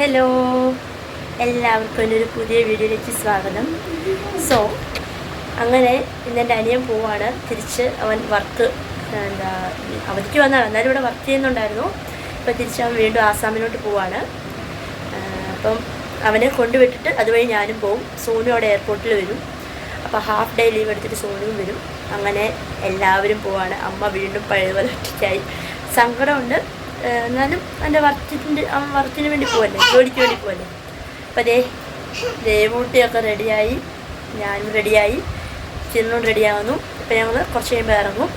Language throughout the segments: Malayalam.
ഹലോ എല്ലാവർക്കും എന്റെ ഒരു പുതിയ വീഡിയോയിലേക്ക് സ്വാഗതം. സോ അങ്ങനെ ഇന്ന് എന്റെ അനിയൻ പോവാണ്. തിരിച്ച് അവൻ വർക്ക് എന്താ അവധിക്ക് വന്നതാണ്. എന്നാലും ഇവിടെ വർക്ക് ചെയ്യുന്നുണ്ടായിരുന്നു. ഇപ്പോൾ തിരിച്ച് അവൻ വീണ്ടും ആസാമിലോട്ട് പോവാണ്. അപ്പം അവനെ കൊണ്ടുവിട്ടിട്ട് അതുവഴി ഞാനും പോവും. സോനു അവിടെ എയർപോർട്ടിൽ വരും. അപ്പോൾ ഹാഫ് ഡേ ലീവ് എടുത്തിട്ട് സോനുവും വരും. അങ്ങനെ എല്ലാവരും പോവാണ്. അമ്മ വീണ്ടും പഴയതുപോലെ ഒറ്റയ്ക്കായി. സങ്കടമുണ്ട്. എന്നാലും എന്റെ അവൻ വർക്കിന് വേണ്ടി പോവല്ലേ? ജോലിക്ക് വേണ്ടി പോവല്ലേ? അപ്പം അതേ ദേവൂട്ടിയൊക്കെ റെഡിയായി. ഞാനും റെഡിയായി. ചിന്നും റെഡിയാകുന്നു ഇപ്പം ഞങ്ങൾ കുറച്ച് കഴിയുമ്പോൾ ഇറങ്ങും.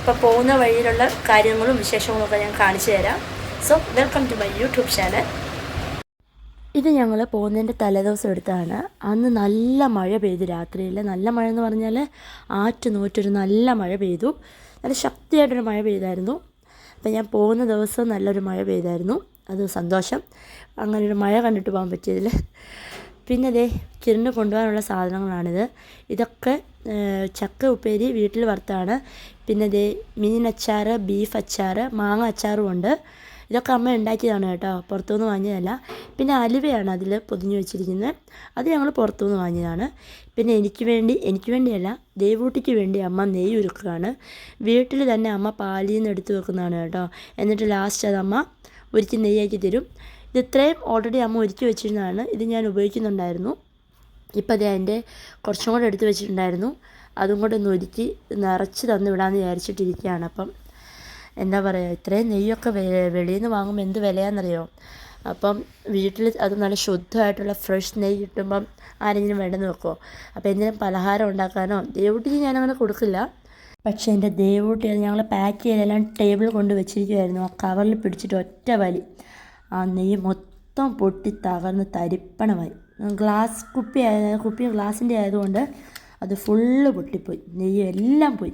അപ്പോൾ പോകുന്ന വഴിയിലുള്ള കാര്യങ്ങളും വിശേഷങ്ങളും ഒക്കെ ഞാൻ കാണിച്ചു തരാം. So welcome to my YouTube channel ഇത് ഞങ്ങൾ പോകുന്നതിന്റെ തലേദിവസം എടുത്താണ്. അന്ന് നല്ല മഴ പെയ്തു രാത്രിയിൽ നല്ല മഴ എന്ന് പറഞ്ഞാൽ ആറ്റ് നൂറ്റൊരു നല്ല മഴ പെയ്തു. നല്ല ശക്തിയായിട്ടൊരു മഴ പെയ്തായിരുന്നു. അപ്പം ഞാൻ പോകുന്ന ദിവസം നല്ലൊരു മഴ പെയ്തായിരുന്നു. അത് സന്തോഷം. അങ്ങനെ ഒരു മഴ കണ്ടിട്ട് പോകാൻ പറ്റിയതിൽ പിന്നെ അതേ കിരണ് കൊണ്ടുപോകാനുള്ള സാധനങ്ങളാണിത്. ഇതൊക്കെ ചക്ക ഉപ്പേരി വീട്ടിൽ വറുത്താണ്. പിന്നെ അതേ മീൻ അച്ചാർ ബീഫ് അച്ചാർ മാങ്ങ അച്ചാറും ഉണ്ട്. ഇതൊക്കെ അമ്മ ഉണ്ടാക്കിയതാണ് കേട്ടോ. പുറത്തുനിന്ന് വാങ്ങിയതല്ല. പിന്നെ അലുവയാണ് അതിൽ പൊതിഞ്ഞു വെച്ചിരിക്കുന്നത്. അത് ഞങ്ങൾ പുറത്തുനിന്ന് വാങ്ങിയതാണ്. പിന്നെ എനിക്ക് വേണ്ടി എനിക്ക് വേണ്ടിയല്ല ദേവൂട്ടിക്ക് വേണ്ടി അമ്മ നെയ്യ് ഉരുക്കുകയാണ്. വീട്ടിൽ തന്നെ അമ്മ പാലിൽ നിന്ന് എടുത്തു വെക്കുന്നതാണ് കേട്ടോ. എന്നിട്ട് ലാസ്റ്റ് അത് അമ്മ ഒരുക്കി നെയ്യാക്കി തരും. ഇത് ഇത്രയും ഓൾറെഡി അമ്മ ഒരുക്കി വെച്ചിരുന്നതാണ്. ഇത് ഞാൻ ഉപയോഗിക്കുന്നുണ്ടായിരുന്നു. ഇപ്പം അത് എന്റെ കുറച്ചും കൂടെ എടുത്ത് വെച്ചിട്ടുണ്ടായിരുന്നു. അതും കൂടെ ഒന്ന് ഒരുക്കി നിറച്ച് തന്നു വിടാമെന്ന് വിചാരിച്ചിട്ടിരിക്കുകയാണ് അപ്പം. എന്താ പറയുക ഇത്രയും നെയ്യൊക്കെ വെളിയിൽ നിന്ന് വാങ്ങുമ്പോൾ എന്ത് വിലയാണെന്നറിയോ? അപ്പം വീട്ടിൽ അത് നല്ല ശുദ്ധമായിട്ടുള്ള ഫ്രഷ് നെയ്യ് കിട്ടുമ്പം ആരെങ്കിലും വേണ്ടെന്ന് വെക്കുമോ അപ്പോൾ എന്തെങ്കിലും പലഹാരം ഉണ്ടാക്കാനോ? ദേവൂട്ടിക്ക് ഞാനങ്ങനെ കൊടുക്കില്ല. പക്ഷേ എന്റെ ദേവൂട്ടി അത് ഞങ്ങൾ പാക്ക് ചെയ്തെല്ലാം ടേബിൾ കൊണ്ട് വെച്ചിരിക്കുമായിരുന്നു ആ കവറിൽ പിടിച്ചിട്ട് ഒറ്റ വലി. ആ നെയ്യ് മൊത്തം പൊട്ടി തകർന്ന് തരിപ്പണമായി. ഗ്ലാസ് കുപ്പി ആയ കുപ്പി ഗ്ലാസിന്റെ ആയതുകൊണ്ട് അത് ഫുള്ള് പൊട്ടിപ്പോയി. നെയ്യ് എല്ലാം പോയി.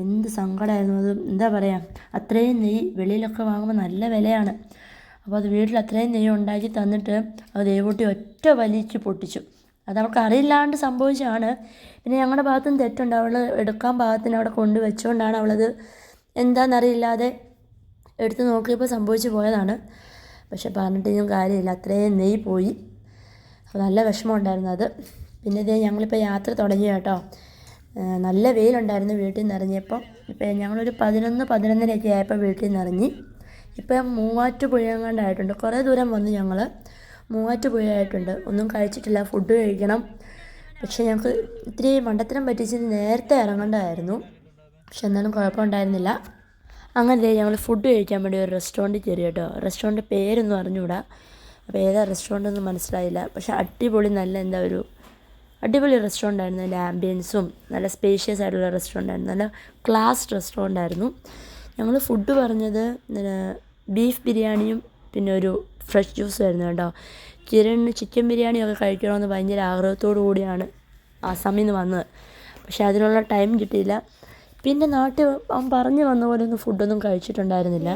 എന്ത് സങ്കടമായിരുന്നു അത്? എന്താ പറയുക അത്രയും നെയ്യ് വെളിയിലൊക്കെ വാങ്ങുമ്പോൾ നല്ല വിലയാണ്. അപ്പോൾ അത് വീട്ടിൽ അത്രയും നെയ്യ് ഉണ്ടാക്കി തന്നിട്ട് അത് ദേവൂട്ടി ഒറ്റ വലിച്ച് പൊട്ടിച്ചു. അത് അവൾക്ക് അറിയില്ലാണ്ട് സംഭവിച്ചതാണ്. പിന്നെ ഞങ്ങളുടെ ഭാഗത്തും തെറ്റുണ്ട്. അവൾ എടുക്കാൻ ഭാഗത്തിന് അവിടെ കൊണ്ടുവച്ചുകൊണ്ടാണ് അവളത് എന്താണെന്നറിയില്ലാതെ എടുത്ത് നോക്കിയപ്പോൾ സംഭവിച്ചു പോയതാണ്. പക്ഷെ പറഞ്ഞിട്ടൊന്നും കാര്യമില്ല. അത്രയും നെയ്യ് പോയി. അപ്പോൾ നല്ല വിഷമം ഉണ്ടായിരുന്നു അത്. പിന്നെ ഇതേ ഞങ്ങളിപ്പോൾ യാത്ര തുടങ്ങി കേട്ടോ. നല്ല വെയിലുണ്ടായിരുന്നു വീട്ടിൽ നിന്ന് ഇറങ്ങിയപ്പോൾ ഇപ്പം ഞങ്ങളൊരു പതിനൊന്ന് പതിനൊന്നരയൊക്കെ ആയപ്പോൾ വീട്ടിൽ നിന്ന് ഇറങ്ങി ഇപ്പം മൂവാറ്റുപുഴയെങ്ങാണ്ടായിട്ടുണ്ട് കുറേ ദൂരം വന്ന് ഞങ്ങൾ മൂവാറ്റുപുഴ ആയിട്ടുണ്ട് ഒന്നും കഴിച്ചിട്ടില്ല ഫുഡ് കഴിക്കണം. പക്ഷേ ഞങ്ങൾക്ക് ഇത്തിരി മണ്ടത്തരം പറ്റിച്ച് നേരത്തെ ഇറങ്ങേണ്ടതായിരുന്നു പക്ഷെ എന്നാലും കുഴപ്പമുണ്ടായിരുന്നില്ല. അങ്ങനെ ഞങ്ങൾ ഫുഡ് കഴിക്കാൻ വേണ്ടി ഒരു റെസ്റ്റോറന്റിൽ കയറി കേട്ടോ. റെസ്റ്റോറന്റ് പേരൊന്നും അറിഞ്ഞുകൂടാ. അപ്പോൾ ഏതാ റെസ്റ്റോറന്റ് ഒന്നും മനസ്സിലായില്ല. പക്ഷേ അടിപൊളി നല്ല എന്താ ഒരു അടിപൊളി റെസ്റ്റോറന്റ് ആയിരുന്നു. അതിന്റെ ആംബിയൻസും നല്ല സ്പേഷ്യസ് ആയിട്ടുള്ള റെസ്റ്റോറന്റ് ആയിരുന്നു. നല്ല ക്ലാസ് റെസ്റ്റോറന്റ് ആയിരുന്നു. ഞങ്ങൾ ഫുഡ് പറഞ്ഞത് ബീഫ് ബിരിയാണിയും പിന്നെ ഒരു ഫ്രഷ് ജ്യൂസും ആയിരുന്നു കേട്ടോ. കിരണിന് ചിക്കൻ ബിരിയാണിയൊക്കെ കഴിക്കണമെന്ന് ഭയങ്കര ആഗ്രഹത്തോടു കൂടിയാണ് ആസാമിൽ നിന്ന് വന്നത്. പക്ഷെ അതിനുള്ള ടൈം കിട്ടിയില്ല. പിന്നെ നാട്ടിൽ അവൻ പറഞ്ഞു വന്ന പോലെ ഒന്നും ഫുഡൊന്നും കഴിച്ചിട്ടുണ്ടായിരുന്നില്ല.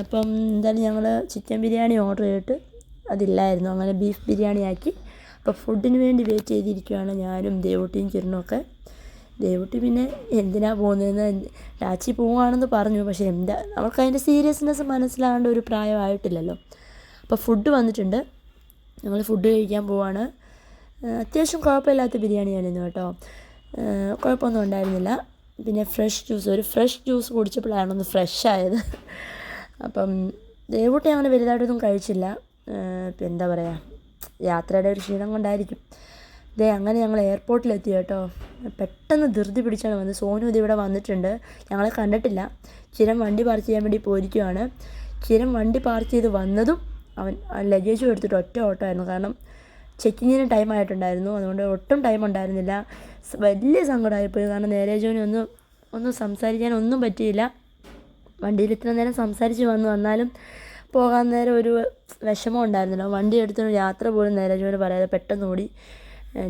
അപ്പം എന്തായാലും ഞങ്ങൾ ചിക്കൻ ബിരിയാണി ഓർഡർ ചെയ്തിട്ട് അതില്ലായിരുന്നു. അങ്ങനെ ബീഫ് ബിരിയാണി ആക്കി അപ്പോൾ ഫുഡിന് വേണ്ടി വെയിറ്റ് ചെയ്തിരിക്കുകയാണ് ഞാനും ദേവൂട്ടിയും കിരണും ഒക്കെ. ദേവൂട്ടി പിന്നെ എന്തിനാ പോകുന്നതെന്ന് രാച്ചി പോവുകയാണെന്ന് പറഞ്ഞു. പക്ഷേ എന്താ അവൾക്ക് അതിന്റെ സീരിയസ്നെസ് മനസ്സിലാകേണ്ട ഒരു പ്രായമായിട്ടില്ലല്ലോ. അപ്പോൾ ഫുഡ് വന്നിട്ടുണ്ട്. ഞങ്ങൾ ഫുഡ് കഴിക്കാൻ പോവാണ്. അത്യാവശ്യം കുഴപ്പമില്ലാത്ത ബിരിയാണിയായിരുന്നു കേട്ടോ. കുഴപ്പമൊന്നും ഉണ്ടായിരുന്നില്ല. പിന്നെ ഫ്രഷ് ജ്യൂസ് ഒരു ഫ്രഷ് ജ്യൂസ് കുടിച്ചപ്പോഴാണ് ഒന്ന് ഫ്രഷ് ആയത്. അപ്പം ദേവൂട്ടി അങ്ങനെ വലുതായിട്ടൊന്നും കഴിച്ചില്ല. എന്താ പറയുക യാത്രയുടെ ഒരു ക്ഷീണം കൊണ്ടായിരിക്കും. ദേ അങ്ങനെ ഞങ്ങൾ എയർപോർട്ടിലെത്തി കേട്ടോ. പെട്ടെന്ന് ധൃതി പിടിച്ചാണ് വന്നത്. സോനു ഇത് ഇവിടെ വന്നിട്ടുണ്ട്. ഞങ്ങളെ കണ്ടിട്ടില്ല. ചിരം വണ്ടി പാർക്ക് ചെയ്യാൻ വേണ്ടി പോയിരിക്കുവാണ്. ചിരം വണ്ടി പാർക്ക് ചെയ്ത് വന്നതും അവൻ ലഗേജും എടുത്തിട്ട് ഒറ്റ ഓട്ടോ ആയിരുന്നു. കാരണം ചെക്കിങ്ങിന് ടൈം ആയിട്ടുണ്ടായിരുന്നു. അതുകൊണ്ട് ഒട്ടും ടൈം ഉണ്ടായിരുന്നില്ല. വലിയ സങ്കടമായിപ്പോയി. കാരണം നേരെ ജോലി ഒന്നും ഒന്നും സംസാരിക്കാൻ ഒന്നും പറ്റിയില്ല. വണ്ടിയിൽ ഇത്ര നേരം സംസാരിച്ച് വന്നു വന്നാലും പോകാൻ നേരം ഒരു വിഷമം ഉണ്ടായിരുന്നില്ല. വണ്ടി എടുത്തൊരു യാത്ര പോലും നേരെ ജോലി പറയാതെ പെട്ടെന്ന് ഓടി.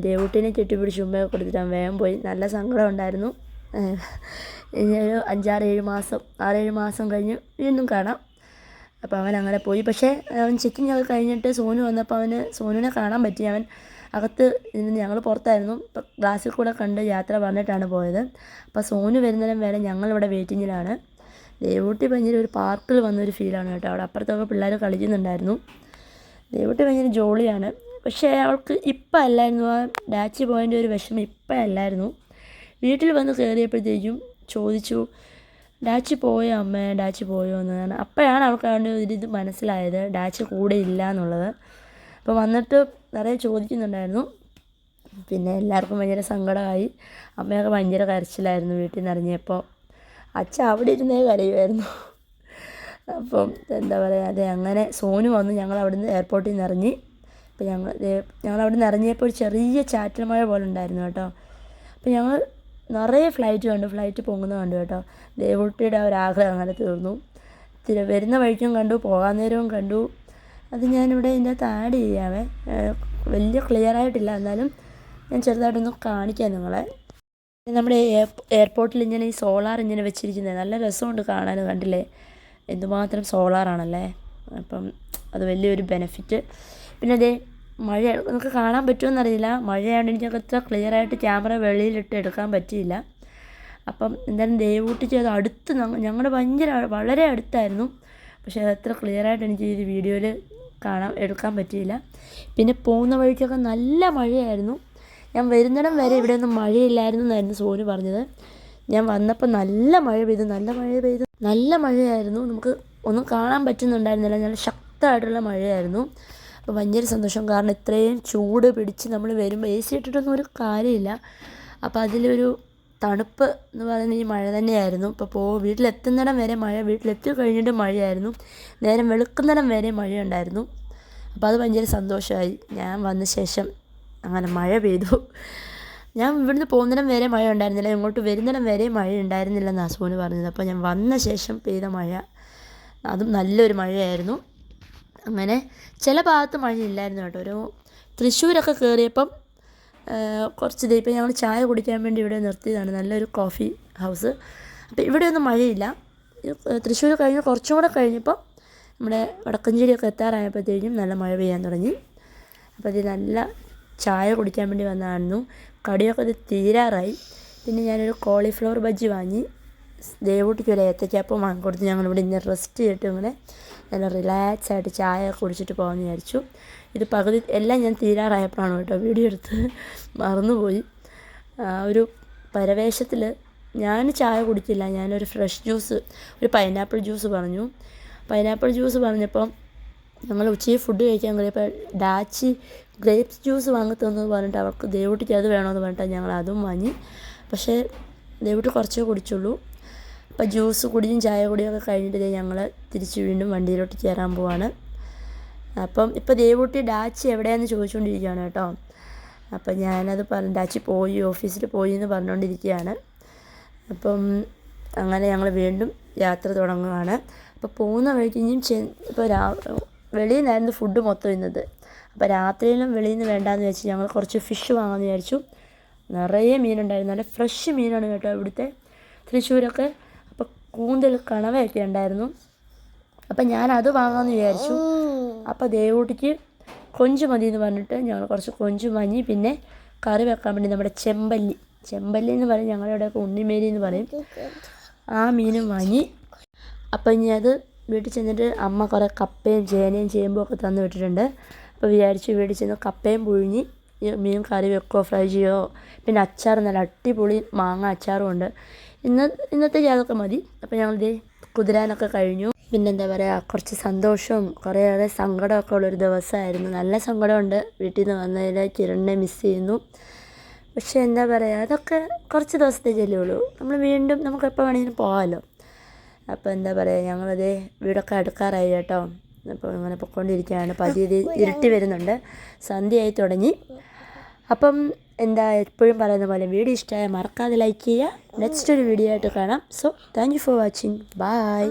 ദേവൂട്ടിനെ കെട്ടിപ്പിടിച്ച് ഉമ്മയെ കൊടുത്തിട്ട് വേഗം പോയി. നല്ല സങ്കടം ഉണ്ടായിരുന്നു. ഇനി ഒരു അഞ്ചാറ് ഏഴ് മാസം ആറേഴ് മാസം കഴിഞ്ഞ് വീണ്ടും കാണാം. അപ്പോൾ അവൻ അങ്ങനെ പോയി. പക്ഷേ അവൻ ചെക്കിങ് ഒക്കെ കഴിഞ്ഞിട്ട് സോനു വന്നപ്പോൾ അവന് സോനുവിനെ കാണാൻ പറ്റി. അവൻ അകത്ത് ഇരുന്ന് ഞങ്ങൾ പുറത്തായിരുന്നു. ഇപ്പം ഗ്ലാസ്സിൽ കൂടെ കണ്ട് യാത്ര പറഞ്ഞിട്ടാണ് പോയത്. അപ്പോൾ സോനു വരുന്നതിനും വരെ ഞങ്ങളിവിടെ വെയിറ്റിങ്ങിലാണ് ദേവൂട്ടി ഭയങ്കര ഒരു പാർക്കിൽ വന്നൊരു ഫീലാണ് കേട്ടോ. അവിടെ അപ്പുറത്തൊക്കെ പിള്ളേർ കളിക്കുന്നുണ്ടായിരുന്നു. ദേവൂട്ടി ഭയങ്കര ജോളിയാണ്. പക്ഷേ അവൾക്ക് ഇപ്പം അല്ലായിരുന്നു. ആ ഡാച്ചി പോയതിന്റെ ഒരു വിഷമം ഇപ്പം അല്ലായിരുന്നു. വീട്ടിൽ വന്ന് കയറിയപ്പോഴത്തേക്കും ചോദിച്ചു ഡാച്ചി പോയോ അമ്മ? ഡാച്ചി പോയോ? എന്ന് അപ്പോഴാണ് അവൾക്ക് അവന്റെ ഒരു ഇത് മനസ്സിലായത്. ഡാച്ചി കൂടെ ഇല്ല എന്നുള്ളത്. അപ്പോൾ വന്നിട്ട് നിറയെ ചോദിക്കുന്നുണ്ടായിരുന്നു. പിന്നെ എല്ലാവർക്കും ഭയങ്കര സങ്കടമായി. അമ്മയൊക്കെ ഭയങ്കര കരച്ചിലായിരുന്നു വീട്ടിൽ നിന്ന് ഇറങ്ങിയപ്പോൾ. അച്ഛൻ അവിടെ ഇരുന്നേ കരയുമായിരുന്നു അപ്പം എന്താ പറയുക അതെ അങ്ങനെ സോനു വന്നു ഞങ്ങൾ അവിടുന്ന് എയർപോർട്ടിൽ നിന്ന് ഇറങ്ങി. അപ്പം ഞങ്ങൾ ഞങ്ങൾ അവിടെ നിന്ന് ഇറങ്ങിയപ്പോൾ ഒരു ചെറിയ ചാറ്റൽ മഴ പോലെ ഉണ്ടായിരുന്നു കേട്ടോ. അപ്പം ഞങ്ങൾ നിറയെ ഫ്ലൈറ്റ് കണ്ടു ഫ്ലൈറ്റ് പൊങ്ങുന്നത് കണ്ടു കേട്ടോ. ദേവുട്ടിയുടെ ആ ഒരു ആഗ്രഹം അങ്ങനെ തീർന്നു. തിര വരുന്ന വഴിക്കും കണ്ടു പോകാൻ നേരവും കണ്ടു. അത് ഞാനിവിടെ ഇതിന്റെ അകത്ത് ആഡ് ചെയ്യാവേ. വലിയ ക്ലിയർ ആയിട്ടില്ല. എന്നാലും ഞാൻ ചെറുതായിട്ടൊന്ന് കാണിക്കാം നിങ്ങളെ. നമ്മുടെ എയർപോർട്ടിൽ ഇങ്ങനെ ഈ സോളാർ ഇങ്ങനെ വെച്ചിരിക്കുന്നത് നല്ല രസമുണ്ട് കാണാൻ കണ്ടില്ലേ? എന്തുമാത്രം സോളാറാണല്ലേ? അപ്പം അത് വലിയൊരു ബെനഫിറ്റ് പിന്നെ അതേ മഴ നമുക്ക് കാണാൻ പറ്റുമെന്നറിയില്ല. മഴയായതുകൊണ്ട് എനിക്ക് അത്ര ക്ലിയറായിട്ട് ക്യാമറ വെളിയിലിട്ട് എടുക്കാൻ പറ്റിയില്ല. അപ്പം എന്തായാലും ദയവൂട്ടി ചെയ്ത് അടുത്ത് ഞങ്ങളുടെ ഭയങ്കര വളരെ അടുത്തായിരുന്നു. പക്ഷേ അത് അത്ര ക്ലിയർ ആയിട്ട് എനിക്ക് ഈ വീഡിയോയിൽ കാണാൻ എടുക്കാൻ പറ്റിയില്ല. പിന്നെ പോകുന്ന വഴിക്കൊക്കെ നല്ല മഴയായിരുന്നു. ഞാൻ വരുന്നിടം വരെ ഇവിടെ ഒന്നും മഴയില്ലായിരുന്നു എന്നായിരുന്നു സോനു പറഞ്ഞത്. ഞാൻ വന്നപ്പോൾ നല്ല മഴ പെയ്തു നല്ല മഴ പെയ്തു. നല്ല മഴയായിരുന്നു. നമുക്ക് ഒന്നും കാണാൻ പറ്റുന്നുണ്ടായിരുന്നില്ല. നല്ല ശക്തമായിട്ടുള്ള മഴയായിരുന്നു. അപ്പോൾ ഭയങ്കര സന്തോഷം. കാരണം ഇത്രയും ചൂട് പിടിച്ച് നമ്മൾ വരുമ്പോൾ എ സി ഇട്ടിട്ടൊന്നും ഒരു കാര്യമില്ല. അപ്പോൾ അതിലൊരു തണുപ്പ് എന്ന് പറയുന്നത് ഈ മഴ തന്നെയായിരുന്നു. ഇപ്പോൾ പോ വീട്ടിലെത്തുന്നിടം വരെ മഴ വീട്ടിലെത്തി കഴിഞ്ഞിട്ട് മഴയായിരുന്നു. നേരം വെളുക്കുന്നിടം വരെ മഴയുണ്ടായിരുന്നു. അപ്പോൾ അത് ഭയങ്കര സന്തോഷമായി. ഞാൻ വന്ന ശേഷം അങ്ങനെ മഴ പെയ്തു. ഞാൻ ഇവിടുന്ന് പോകുന്നിടം വരെ മഴ ഉണ്ടായിരുന്നില്ല. ഇങ്ങോട്ട് വരുന്നിടം വരെ മഴ ഉണ്ടായിരുന്നില്ലെന്ന് അസുഖന് പറഞ്ഞത്. അപ്പോൾ ഞാൻ വന്ന ശേഷം പെയ്ത മഴ. അതും നല്ലൊരു മഴയായിരുന്നു. അങ്ങനെ ചില ഭാഗത്ത് മഴയില്ലായിരുന്നു കേട്ടോ. ഒരു തൃശ്ശൂരൊക്കെ കയറിയപ്പം കുറച്ച് ഇപ്പം ഞങ്ങൾ ചായ കുടിക്കാൻ വേണ്ടി ഇവിടെ നിർത്തിയതാണ്. നല്ലൊരു കോഫി ഹൗസ്. അപ്പോൾ ഇവിടെയൊന്നും മഴയില്ല. തൃശ്ശൂർ കഴിഞ്ഞ് കുറച്ചും കൂടെ കഴിഞ്ഞപ്പം നമ്മുടെ വടക്കഞ്ചേരിയൊക്കെ എത്താറായപ്പോഴത്തേക്കും നല്ല മഴ പെയ്യാൻ തുടങ്ങി. അപ്പോൾ ഇത് നല്ല ചായ കുടിക്കാൻ വേണ്ടി വന്നതായിരുന്നു. കടിയൊക്കെ ഇത് തീരാറായി. പിന്നെ ഞാനൊരു കോളിഫ്ലവർ ബജ്ജി വാങ്ങി. ദേവൂട്ടിക്ക് ഒരു ഏത്തയ്ക്കാപ്പം വാങ്ങിക്കൊടുത്ത്. ഞങ്ങളിവിടെ ഇന്ന് റെസ്റ്റ് ചെയ്തിട്ട് ഇങ്ങനെ നല്ല റിലാക്സ് ആയിട്ട് ചായ കുടിച്ചിട്ട് പോകാമെന്ന് വിചാരിച്ചു. ഇത് പകുതി എല്ലാം ഞാൻ തീരാറായപ്പോഴാണ് കേട്ടോ വീഡിയോ എടുത്ത് മറന്നുപോയി. ഒരു പരവേശത്തിൽ ഞാൻ ചായ കുടിച്ചില്ല ഞാനൊരു ഫ്രഷ് ജ്യൂസ് ഒരു പൈനാപ്പിൾ ജ്യൂസ് പറഞ്ഞു. പൈനാപ്പിൾ ജ്യൂസ് പറഞ്ഞപ്പം ഞങ്ങൾ ഉച്ചയ്ക്ക് ഫുഡ് കഴിക്കാൻ കഴിയപ്പോൾ ഡാച്ചി ഗ്രേപ്സ് ജ്യൂസ് വാങ്ങി തന്നു പറഞ്ഞിട്ട് അവർക്ക് ദയവിട്ടിട്ട് അത് വേണമെന്ന് പറഞ്ഞിട്ട് ഞങ്ങൾ അതും വാങ്ങി. പക്ഷേ ദയവിട്ട് കുറച്ചേ കുടിച്ചുള്ളൂ. അപ്പോൾ ജ്യൂസ് കുടിയും ചായ കുടിയും ഒക്കെ കഴിഞ്ഞിട്ട് ഞങ്ങൾ തിരിച്ച് വീണ്ടും വണ്ടിയിലോട്ട് കയറാൻ പോവാണ്. അപ്പം ഇപ്പോൾ ദേവൂട്ടി ഡാച്ചി എവിടെയാണെന്ന് ചോദിച്ചുകൊണ്ടിരിക്കുകയാണ് കേട്ടോ. അപ്പം ഞാനത് പറഞ്ഞു ഡാച്ചി പോയി ഓഫീസിൽ പോയി എന്ന് പറഞ്ഞുകൊണ്ടിരിക്കുകയാണ് അപ്പം അങ്ങനെ ഞങ്ങൾ വീണ്ടും യാത്ര തുടങ്ങുകയാണ് അപ്പോൾ പോകുന്ന വഴിക്ക് ഇനിയും ചെ ഇപ്പോൾ രാ വെളിയിൽ നിന്നായിരുന്നു ഫുഡ് മൊത്തം ഇന്നത്. അപ്പോൾ രാത്രിയിലും വെളിയിൽ നിന്ന് വേണ്ടാന്ന് വെച്ച് ഞങ്ങൾ കുറച്ച് ഫിഷ് വാങ്ങാമെന്ന് വിചാരിച്ചു. നിറയെ മീനുണ്ടായിരുന്നു. നല്ല ഫ്രഷ് മീനാണ് കേട്ടോ ഇവിടുത്തെ തൃശ്ശൂരൊക്കെ. അപ്പോൾ കൂന്തൽ കണവയൊക്കെ ഉണ്ടായിരുന്നു. അപ്പം ഞാൻ അത് വാങ്ങാമെന്ന് വിചാരിച്ചു. അപ്പോൾ ദേവൂട്ടിക്ക് കൊഞ്ച് മതി എന്ന് പറഞ്ഞിട്ട് ഞങ്ങൾ കുറച്ച് കൊഞ്ച് മഞ്ഞി പിന്നെ കറി വെക്കാൻ വേണ്ടി നമ്മുടെ ചെമ്പല്ലി. ചെമ്പല്ലി എന്ന് പറയും ഞങ്ങളുടെ ഉണ്ണിമേരി എന്ന് പറയും. ആ മീനും വാങ്ങി. അപ്പം ഇനി അത് വീട്ടിൽ ചെന്നിട്ട് അമ്മ കുറേ കപ്പയും ചേനയും ചേമ്പും ഒക്കെ തന്നു വിട്ടിട്ടുണ്ട്. അപ്പോൾ വിചാരിച്ചു വീട്ടിൽ ചെന്ന് കപ്പയും പുഴുങ്ങി മീൻ കറി വെക്കുകയോ ഫ്രൈ ചെയ്യുകയോ പിന്നെ അച്ചാർ നല്ല അടിപൊളി മാങ്ങ അച്ചാറും ഉണ്ട്. ഇന്ന് ഇന്നത്തേക്ക് അതൊക്കെ മതി. അപ്പോൾ ഞങ്ങളിത് കുതിരാനൊക്കെ കഴിഞ്ഞു. പിന്നെന്താ പറയുക കുറച്ച് സന്തോഷവും കുറേയേറെ സങ്കടമൊക്കെ ഉള്ളൊരു ദിവസമായിരുന്നു. നല്ല സങ്കടമുണ്ട്. വീട്ടിൽ നിന്ന് വന്നതിൽ കിരണിനെ മിസ് ചെയ്യുന്നു. പക്ഷേ എന്താ പറയുക അതൊക്കെ കുറച്ച് ദിവസത്തേക്കല്ലേ ഉള്ളൂ. നമ്മൾ വീണ്ടും നമുക്ക് എപ്പോൾ വേണമെങ്കിലും പോകാമല്ലോ. അപ്പോൾ എന്താ പറയുക ഞങ്ങളത് വീടൊക്കെ അടുക്കാറായി കേട്ടോ. അപ്പോൾ ഇങ്ങനെ പൊയ്ക്കൊണ്ടിരിക്കുകയാണ് പതിയെ ഇരുട്ടി വരുന്നുണ്ട്. സന്ധ്യയായി തുടങ്ങി. അപ്പം എന്താ എപ്പോഴും പറയുന്ന പോലെ വീഡിയോ ഇഷ്ടമായ മറക്കാതെ ലൈക്ക് ചെയ്യുക. നെക്സ്റ്റ് ഒരു വീഡിയോ ആയിട്ട് കാണാം. So thank you for watching bye